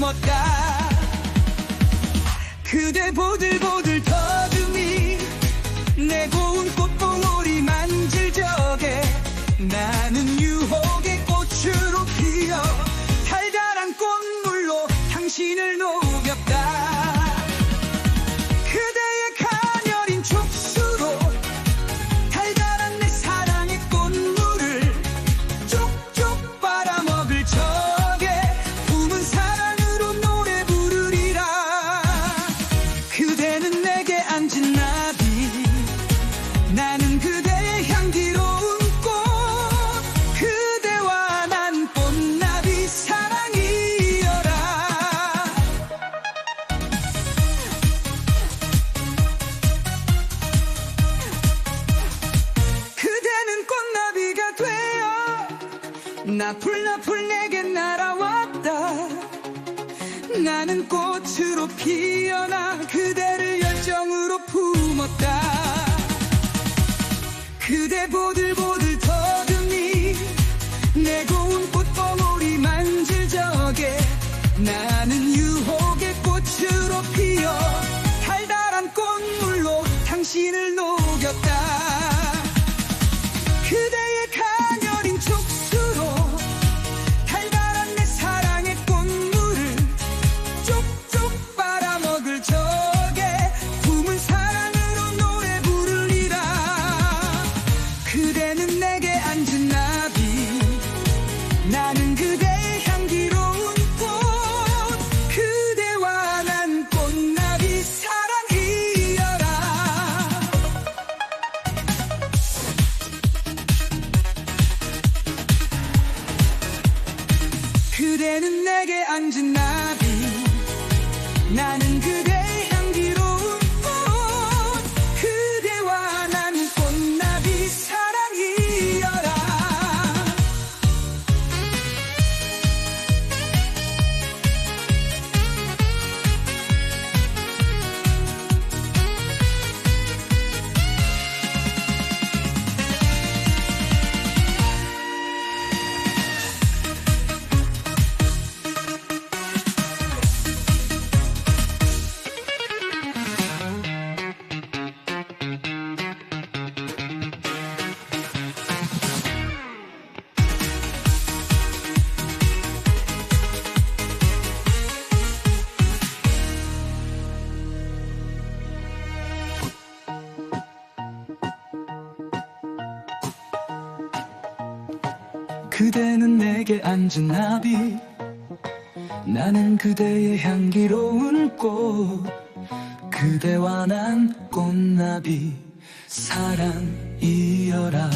품었다. 그대 보들보들 더듬이 내 고운 꽃봉오리 만질 적에 나는 나풀 나풀 내게 날아왔다. 나는 꽃으로 피어나 그대를 열정으로 품었다. 그대 보들보들 더듬이 내 고운 꽃봉오리 만질 적에 나는 유혹의 꽃으로 피어 달달한 꽃물로 당신을 나는 그대의 향기로운 꽃 그대와 난 꽃나비 사랑이여라. 그대는 내게 앉은 나비 나는 그대 그대는 내게 앉은 나비 나는 그대의 향기로운 꽃 그대와 난 꽃나비 사랑이여라